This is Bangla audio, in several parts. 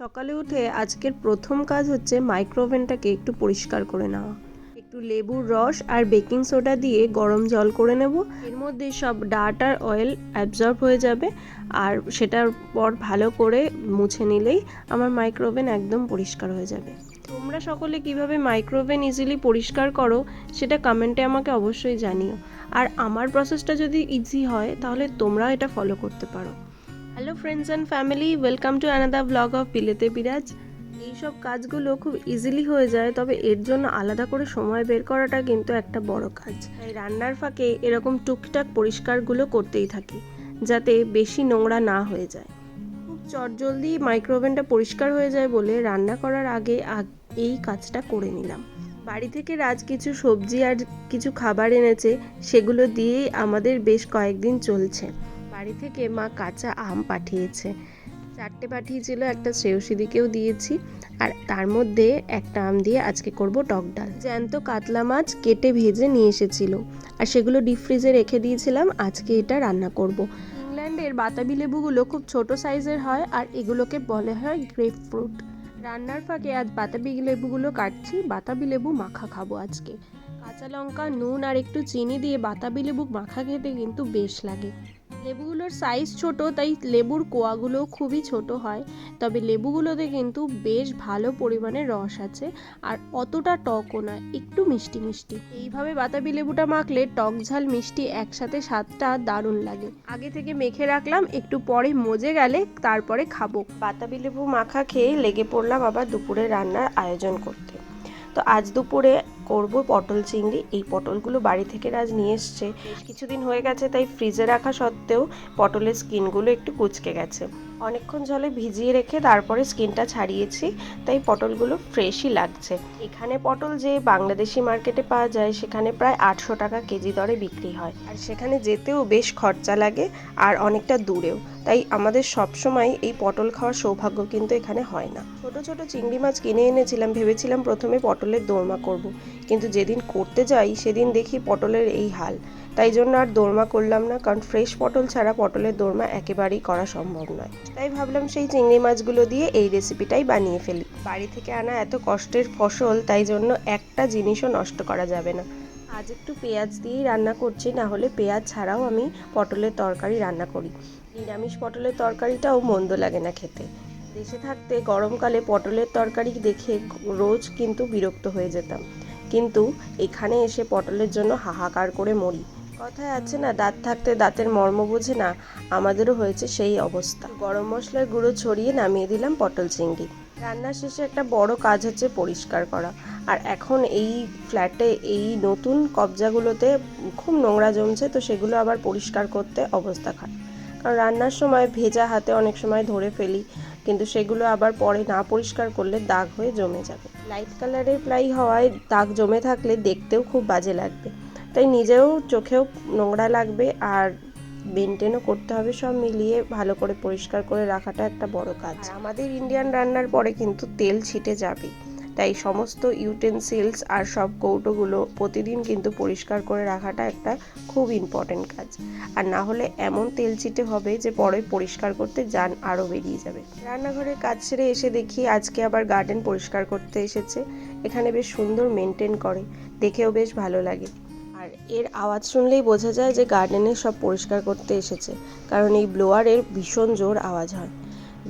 সকালে উঠে আজকের প্রথম কাজ হচ্ছে মাইক্রোওভেনটাকে একটু পরিষ্কার করে নেওয়া। একটু লেবুর রস আর বেকিং সোডা দিয়ে গরম জল করে নেব। এর মধ্যে সব ডাট আর অয়েল অ্যাবজর্ব হয়ে যাবে আর সেটার পর ভালো করে মুছে নিলেই আমার মাইক্রোওভেন একদম পরিষ্কার হয়ে যাবে। তোমরা সকলে কীভাবে মাইক্রোওভেন ইজিলি পরিষ্কার করো সেটা কমেন্টে আমাকে অবশ্যই জানিও। আর আমার প্রসেসটা যদি ইজি হয়, তাহলে তোমরাও এটা ফলো করতে পারো। Hello friends and family welcome to another vlog of বিলেতে Biraj এইসব কাজগুলো খুব ইজিলি হয়ে যায়, তবে এর জন্য আলাদা করে সময় বের করাটা কিন্তু একটা বড় কাজ। তাই রান্নার ফাঁকে এরকম টুকটাক পরিষ্কারগুলো করতেই থাকি, যাতে বেশি নোংরা না হয়ে যায়। খুব চটজলদি মাইক্রোওভেনটা পরিষ্কার হয়ে যায় বলে রান্না করার আগে এই কাজটা করে নিলাম। বাড়ি থেকে রাজ কিছু সবজি আর কিছু খাবার এনেছে, সেগুলো দিয়েই আমাদের বেশ কয়েকদিন চলছে। বাড়ি থেকে মা কাঁচা আম পাঠিয়েছে। চারটে পাঠিয়েছিল, একটা শ্রেয়সীদিকেও দিয়েছি আর তার মধ্যে একটা আম দিয়ে আজকে করব টক ডাল। জ্যান্ত কাতলা মাছ কেটে ভেজে নিয়ে এসেছিল আর সেগুলো ডিপ ফ্রিজে রেখে দিয়েছিলাম, আজকে এটা রান্না করব। ইংল্যান্ডের বাতাবি লেবুগুলো খুব ছোট সাইজের হয় আর এগুলোকে বলে হয় গ্রেপ ফ্রুট রান্নার ফাঁকে আজ বাতাবি লেবুগুলো কাটছি, বাতাবি লেবু মাখা খাব আজকে। কাঁচা লঙ্কা, নুন আর একটু চিনি দিয়ে বাতাবি লেবু মাখা খেতে কিন্তু বেশ লাগে। লেবুগুলোর সাইজ ছোট, তাই লেবুর কোয়াগুলো খুবই ছোট হয়। তবে লেবুগুলোতে কিন্তু বেশ ভালো পরিমাণে রস আছে, আর অতটা টকও না একটু মিষ্টি মিষ্টি। এইভাবে বাতাবি লেবুটা মাখলে টক ঝাল মিষ্টি একসাথে স্বাদটা দারুণ লাগে। আগে থেকে মেখে রাখলাম, একটু পরে মজে গেলে তারপরে খাব। বাতাবি লেবু মাখা খেয়ে লেগে পড়লাম আবার দুপুরে রান্নার আয়োজন করতে। তো আজ দুপুরে করব পটল চিংড়ি। এই পটলগুলো বাড়ি থেকে আজ নিয়ে এসছে। কিছুদিন হয়ে গেছে, তাই ফ্রিজে রাখা সত্ত্বেও পটলের স্কিনগুলো একটু কুচকে গেছে। অনেকক্ষণ জলে ভিজিয়ে রেখে তারপরে স্কিনটা ছাড়িয়েছি, তাই পটলগুলো ফ্রেশই লাগছে। এখানে পটল যে বাংলাদেশি মার্কেটে পাওয়া যায়, সেখানে প্রায় আটশো টাকা কেজি দরে বিক্রি হয়। আর সেখানে যেতেও বেশ খরচা লাগে আর অনেকটা দূরেও। তাই আমাদের সবসময় এই পটল খাওয়ার সৌভাগ্য কিন্তু এখানে হয় না। ছোট ছোট চিংড়ি মাছ কিনে এনেছিলাম, ভেবেছিলাম প্রথমে পটলের দোরমা করব। কিন্তু যেদিন করতে যাই, সেদিন দেখি পটলের এই হাল। তাই জন্য আর দোরমা করলাম না, কারণ ফ্রেশ পটল ছাড়া পটলের দোরমা একেবারেই করা সম্ভব নয়। তাই ভাবলাম সেই চিংড়ি মাছগুলো দিয়ে এই রেসিপিটাই বানিয়ে ফেলি। বাড়ি থেকে আনা এত কষ্টের ফসল, তাই জন্য একটা জিনিসও নষ্ট করা যাবে না। আজ একটু পেঁয়াজ দিয়েই রান্না করছি, না হলে পেঁয়াজ ছাড়াও আমি পটলের তরকারি রান্না করি। নিরামিষ পটলের তরকারিটাও মন্দ লাগে না খেতে। দেশে থাকতে গরমকালে পটলের তরকারি দেখে রোজ কিন্তু বিরক্ত হয়ে যেতাম। কিন্তু এখানে এসে পটলের জন্য হাহাকার করে মরি। কথায় আছে না, দাঁত থাকতে দাঁতের মর্ম বোঝে না, আমাদেরও হয়েছে সেই অবস্থা। গরম মশলার গুঁড়ো ছড়িয়ে নামিয়ে দিলাম পটল চিংড়ি। রান্নার শেষে একটা বড় কাজ হচ্ছে পরিষ্কার করা। আর এখন এই ফ্ল্যাটে এই নতুন কবজাগুলোতে খুব নোংরা জমছে, তো সেগুলো আবার পরিষ্কার করতে অবস্থা খারাপ। কারণ রান্নার সময় ভেজা হাতে অনেক সময় ধরে ফেলি, কিন্তু সেগুলো আবার পরে না পরিষ্কার করলে দাগ হয়ে জমে যাবে। লাইট কালারের প্লাই হওয়ায় দাগ জমে থাকলে দেখতেও খুব বাজে লাগবে। তাই নিজেও চোখেও নোংরা লাগবে আর মেনটেনও করতে হবে সব মিলিয়ে ভালো করে পরিষ্কার করে রাখাটা একটা বড় কাজ। আমাদের ইন্ডিয়ান রান্নার পরে কিন্তু তেল ছিটে যাবে তাই সমস্ত ইউটেন্সিলস আর সব কৌটোগুলো প্রতিদিন কিন্তু পরিষ্কার করে রাখাটা একটা খুব ইম্পর্টেন্ট কাজ। আর না হলে এমন তেল ছিটে হবে যে পরে পরিষ্কার করতে যান আরও বেরিয়ে যাবে। রান্নাঘরের কাজ সেরে এসে দেখি আজকে আবার গার্ডেন পরিষ্কার করতে এসেছে। এখানে বেশ সুন্দর মেনটেন করে। দেখেও বেশ ভালো লাগে। আর এর আওয়াজ শুনলেই বোঝা যায় যে গার্ডেনে সব পরিষ্কার করতে এসেছে, কারণ এই ব্লোয়ারের ভীষণ জোর আওয়াজ হয়।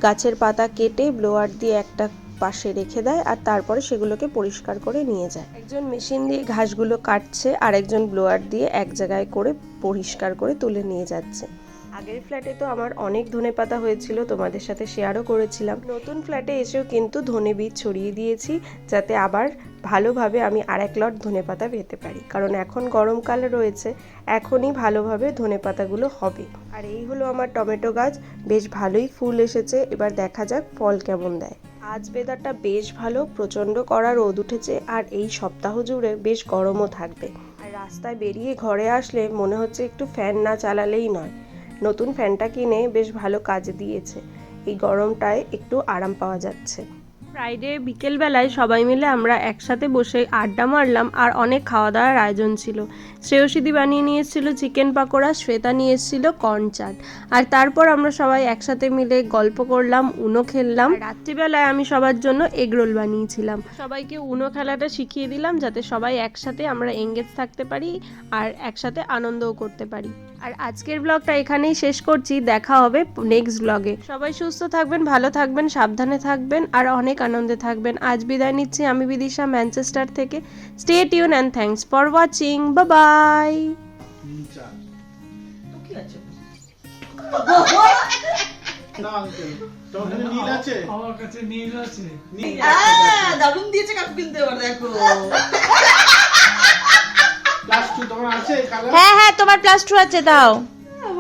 গাছের পাতা কেটে ব্লোয়ার দিয়ে একটা পাশে রেখে দেয় আর তারপরে সেগুলোকে পরিষ্কার করে নিয়ে যায়। একজন মেশিন দিয়ে ঘাসগুলো কাটছে আর একজন ব্লোয়ার দিয়ে এক জায়গায় করে পরিষ্কার করে তুলে নিয়ে যাচ্ছে। আগের ফ্ল্যাটে তো আমার অনেক ধনে পাতা হয়েছিল, তোমাদের সাথে শেয়ারও করেছিলাম। নতুন ফ্ল্যাটে এসেও কিন্তু ধনে বীজ ছড়িয়ে দিয়েছি, যাতে আবার ভালোভাবে আমি আর এক লট ধনে পাতা পেতে পারি। কারণ এখন গরমকাল রয়েছে, এখনই ভালোভাবে ধনে পাতাগুলো হবে। আর এই হলো আমার টমেটো গাছ, বেশ ভালোই ফুল এসেছে, এবার দেখা যাক ফল কেমন দেয়। আজ বেদারটা বেশ ভালো, প্রচণ্ড কড়া রোদ উঠেছে, আর এই সপ্তাহ জুড়ে বেশ গরমও থাকবে। আর রাস্তায় বেরিয়ে ঘরে আসলে মনে হচ্ছে একটু ফ্যান না চালালেই নয়। নতুন ফ্যানটা কিনে বেশ ভালো কাজে দিয়েছে। এই গরমটায় একটু আরাম পাওয়া যাচ্ছে। ফ্রাইডে বিকেলবেলায় সবাই মিলে আমরা একসাথে বসে আড্ডা মারলাম আর অনেক খাওয়া দাওয়ার আয়োজন ছিল। শ্রেয়সীদি বানিয়ে নিয়ে এসেছিল চিকেন পাকোড়া, শ্বেতা নিয়ে কর্ন চাট। আর তারপর আমরা সবাই একসাথে মিলে গল্প করলাম, উনো খেললাম। রাত্রিবেলায় আমি সবার জন্য এগ রোল বানিয়েছিলাম। সবাইকে উনো খেলাটা শিখিয়ে দিলাম যাতে সবাই একসাথে আমরা এঙ্গেজ থাকতে পারি আর একসাথে আনন্দও করতে পারি। আর আজকের ব্লগটা এখানেই শেষ করছি। দেখা হবে নেক্সট ব্লগে সবাই সুস্থ থাকবেন ভালো থাকবেন সাবধানে থাকবেন আর অনেক আনন্দে থাকবেন। আজ বিদায় নিচ্ছি আমি বিদিশা ম্যানচেস্টার থেকে। Stay tune and thanks for watching বা বাই আমার কাছে নীল আছে। দারুণ দিয়েছে কাকু কিন্তু দেখো। প্লাস টু তোমার আছে কালার হ্যাঁ হ্যাঁ তোমার প্লাস টু আছে দাও।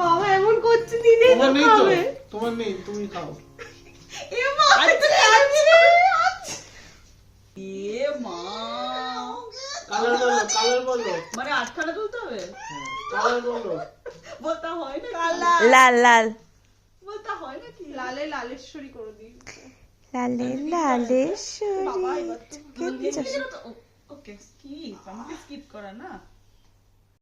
বাবা এমন করছে নিজেই তোমার নেই তো? তোমার নেই তুমি খাও। এ মা আচ্ছা এ মা। কালার বলো কালার বলো। মানে আটখানা তুলতে হবে? কালার বলো। বলতে হয় না কালার লাল। লাল বলতে হয় না কি লালে লালেশ্বরী করে দিই। লালে লালেশ্বরী। ওকে স্কিপ আমাকে স্কিপ করা না।